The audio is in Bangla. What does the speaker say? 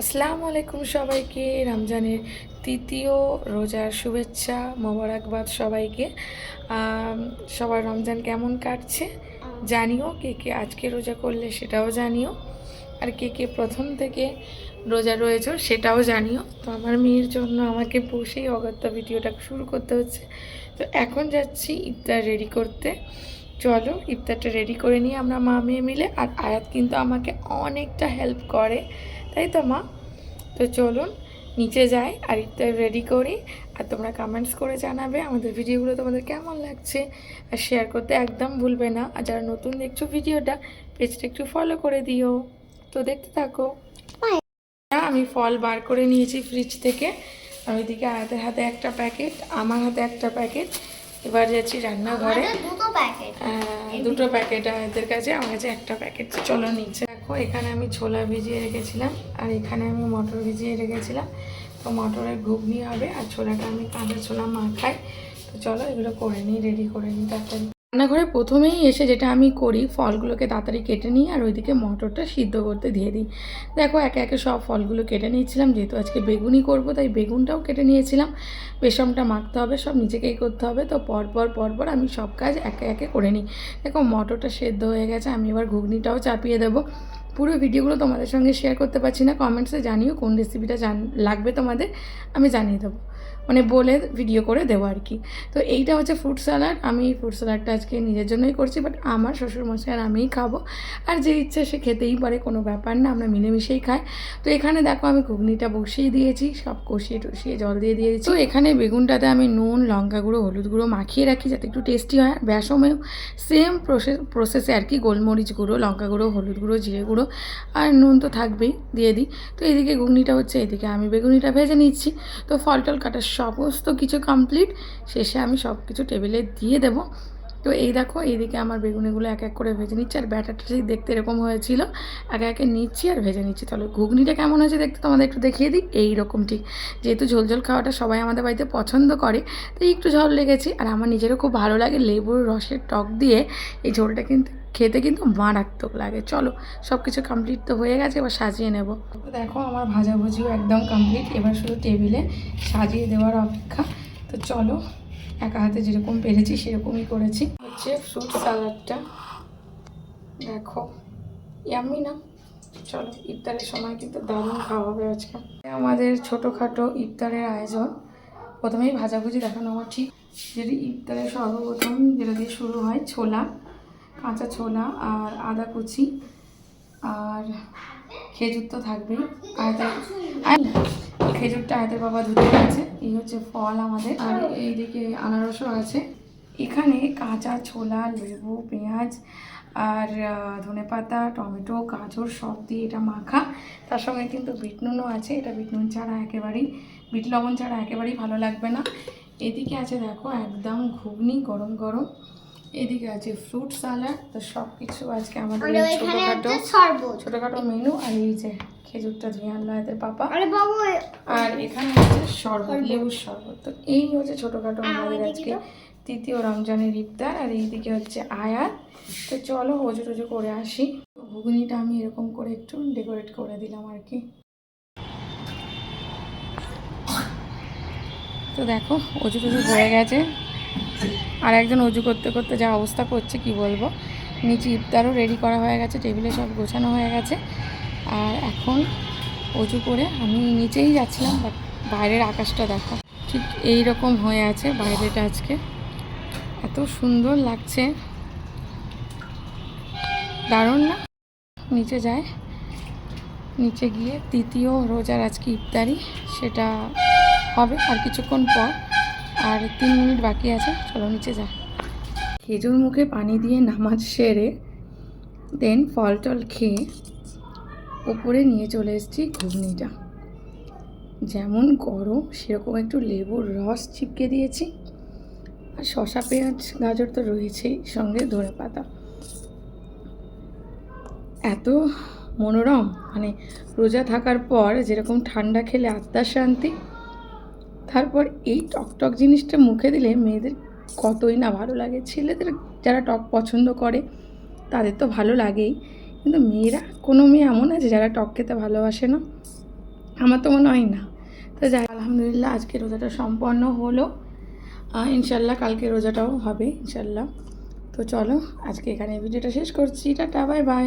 আসসালামু আলাইকুম সবাইকে, রমজানের তৃতীয় রোজার শুভেচ্ছা, মোবারকবাদ সবাইকে। সবার রমজান কেমন কাটছে জানিও, কে কে আজকে রোজা করলে সেটাও জানিও। আর কে কে প্রথম থেকে রোজা রয়েছে সেটাও জানিও। তো আমার মেয়ের জন্য আমাকে বসেই অগত্যা ভিডিওটা শুরু করতে হচ্ছে। তো এখন যাচ্ছি ইফতার রেডি করতে। চলো ইফতারটা রেডি করে নিয়ে আমরা মা মেয়ে মিলে। আর আয়াত কিন্তু আমাকে অনেকটা হেল্প করে তাই তো মা? তো চলুন নিচে যাই আর ইফতার রেডি করি। আর তোমরা কমেন্টস করে জানাবে আমাদের ভিডিওগুলো তোমাদের কেমন লাগছে। আর শেয়ার করতে একদম ভুলবে না। আর যারা নতুন দেখছ ভিডিওটা পেজটা একটু ফলো করে দিও। তো দেখতে থাকো। হ্যাঁ, আমি ফল বার করে নিয়েছি ফ্রিজ থেকে। আর ওইদিকে আয়াতের হাতে একটা প্যাকেট আমার হাতে একটা প্যাকেট এবার যাচ্ছি রান্নাঘরে। দুটো প্যাকেট আমাদের এদের কাছে আমার কাছে একটা প্যাকেট চলো নিচ্ছে দেখো এখানে আমি ছোলা ভিজিয়ে রেখেছিলাম আর এখানে আমি মটর ভিজিয়ে রেখেছিলাম। তো মটরের ঘুগনি হবে আর ছোলাটা আমি কাঁচা ছোলা মাখাই। তো চলো এগুলো করে নিই রেডি করে নিই তাড়াতাড়ি। রান্নাঘরে প্রথমেই এসে যেটা আমি করি, ফলগুলোকে তাড়াতাড়ি কেটে নিই আর ওইদিকে মটরটা সিদ্ধ করতে দিয়ে দিই। দেখো, একে একে সব ফলগুলো কেটে নিয়েছিলাম, যেহেতু আজকে বেগুনই করব, তাই বেগুনটাও কেটে নিয়েছিলাম। বেসনটা মাখতে হবে, সব নিজেকেই করতে হবে, তো পরপর পরপর আমি সব কাজ একে একে করে নিই। দেখো, মটরটা সেদ্ধ হয়ে গেছে, আমি এবার ঘুগনিটাও চাপিয়ে দেবো। পুরো ভিডিওগুলো তোমাদের সঙ্গে শেয়ার করতে পারছি না কমেন্টসে জানিও কোন রেসিপিটা জান, লাগবে তোমাদের, আমি জানিয়ে দেবো। মানে বলে ভিডিও করে দেবো আর কি। তো এইটা হচ্ছে ফ্রুট স্যালাড আমি এই ফ্রুট স্যালাডটা আজকে নিজের জন্যই করছি বাট আমার শ্বশুরমশাই আর আমিই খাব। আর যে ইচ্ছে সে খেতেই পারে, কোনো ব্যাপার না, আমরা মিলেমিশেই খাই। তো এখানে দেখো আমি ঘুগনিটা বসিয়ে দিয়েছি, সব কষিয়ে টষিয়ে জল দিয়ে দিয়েছি। তো এখানে বেগুনটাতে আমি নুন, লঙ্কা গুঁড়ো, হলুদ গুঁড়ো মাখিয়ে রাখি যাতে একটু টেস্টি হয়। বেসমেও সেম প্রসেস প্রসেসে আর কি, গোলমরিচ গুঁড়ো, লঙ্কা গুঁড়ো, হলুদ গুঁড়ো, জিরে গুঁড়ো, আর নুন তো থাকবেই, দিয়ে দিই। তো এদিকে ঘুগনিটা হচ্ছে এদিকে আমি বেগুনিটা ভেজে নিচ্ছি। তো ফল টল কাটার সমস্ত কিছু কমপ্লিট শেষে আমি সব কিছু টেবিলে দিয়ে দেবো। তো এই দেখো, এইদিকে আমার বেগুনিগুলো এক এক করে ভেজে নিচ্ছি, আর ব্যাটারটা ঠিক দেখতে এরকম হয়েছিল। একে একে নিচ্ছি আর ভেজে নিচ্ছি। তাহলে ঘুগনিটা কেমন হয়েছে দেখতে তোমাদের একটু দেখিয়ে দিই। এই রকম ঠিক। যেহেতু ঝোল ঝোল খাওয়াটা সবাই আমাদের বাড়িতে পছন্দ করে তো একটু ঝোল লেগেছি। আর আমার নিজেরও খুব ভালো লাগে লেবুর রসের টক দিয়ে। এই ঝোলটা কিন্তু খেতে কিন্তু মারাত্মক লাগে। চলো সব কিছু কমপ্লিট তো হয়ে গেছে, এবার সাজিয়ে নেব। দেখো, আমার ভাজাভুজিও একদম কমপ্লিট এবার শুধু টেবিলে সাজিয়ে দেওয়ার অপেক্ষা। তো চলো, একা হাতে যেরকম পেরেছি, সেরকমই করেছি। হচ্ছে ফ্রুট স্যালাডটা দেখো ইয়াম্মি না? চলো, ইফতারের সময় কিন্তু দারুণ খাওয়া হবে আজকে আমাদের ছোটোখাটো ইফতারের আয়োজন। প্রথমেই ভাজাভুজি দেখানো আমার ঠিক। যদি ইফতারের সর্বপ্রথম যেটা দিয়ে শুরু হয়, ছোলা। কাঁচা ছোলা আর আদা কুচি আর খেজুর তো থাকবেই। আয়তের আয়- খেজুরটা আয়তের বাবা ধুতে গেছে। এই হচ্ছে ফল আমাদের। আর এইদিকে আনারসও আছে। এখানে কাঁচা ছোলা, লেবু, পেঁয়াজ আর ধনে পাতা টমেটো, গাজর সব দিয়ে এটা মাখা। তার সঙ্গে কিন্তু বিট নুনও আছে। এটা বিট নুন ছাড়া একেবারেই বিট লবণ ছাড়া একেবারেই ভালো লাগবে না। এদিকে আছে দেখো একদম ঘুগনি, গরম গরম। এদিকে আছে ফ্রুট সালাড তো সব কিছু আজকে আমাদের ছোটোখাটো ছোটোখাটো মেনু আর এই যে খেজুরটা ধুয়ে আনলো এদের পাপা। আরে বাবু আর এখানে হচ্ছে শরবত লেবুর শরবত। তো এই হচ্ছে ছোটোখাটো আমাদের আজকে তৃতীয় রমজানের ইফতার আর এইদিকে হচ্ছে আয়াত। তো চলো হজু টজু করে আসি। ঘুগনিটা আমি এরকম করে একটু ডেকোরেট করে দিলাম আর কি। তো দেখো অজু টজু হয়ে গেছে। আর একজন অজু করতে করতে যা অবস্থা করছে, কি বলব? নিচে ইফতারও রেডি করা হয়ে গেছে, টেবিলে সব গোছানো হয়ে গেছে। আর এখন অজু করে আমি নিচেই যাচ্ছিলাম বাট বাইরের আকাশটা দেখো। ঠিক এই রকম হয়ে আছে বাইরেটা আজকে। এত সুন্দর লাগছে। দারুণ না? নিচে যায়। নিচে গিয়ে তৃতীয় রোজার আজকে ইফতারি, সেটা হবে আর কিছুক্ষণ পর। আর তিন মিনিট বাকি আছে, চলো নিচে যা খেজুর মুখে পানি দিয়ে নামাজ সেরে দেন ফল টল খেয়ে ওপরে নিয়ে চলে এসেছি ঘুগনিটা। যেমন গরম, সেরকম একটু লেবুর রস চিপকে দিয়েছি। আর শশা পেঁয়াজ, গাজর তো রয়েছেই, সঙ্গে ধনে পাতা। এত মনোরম মানে রোজা থাকার পর যেরকম ঠান্ডা খেলে আত্মার শান্তি তারপর এই টকটক জিনিসটা মুখে দিলে মেয়েদের কতই না ভালো লাগে। ছেলেদের যারা টক পছন্দ করে, তাদের তো ভালো লাগেই। কিন্তু মেয়েরা, কোনো মেয়ে এমন আছে যারা টক খেতে ভালোবাসে না? আমার তো মনে হয় না। তো যাই আলহামদুলিল্লাহ আজকে রোজাটা সম্পন্ন হলো। ইনশাল্লাহ কালকে রোজাটাও হবে, ইনশাল্লাহ। তো চলো, আজকে এখানে ভিডিওটা শেষ করছি। টাটা, বাই বাই।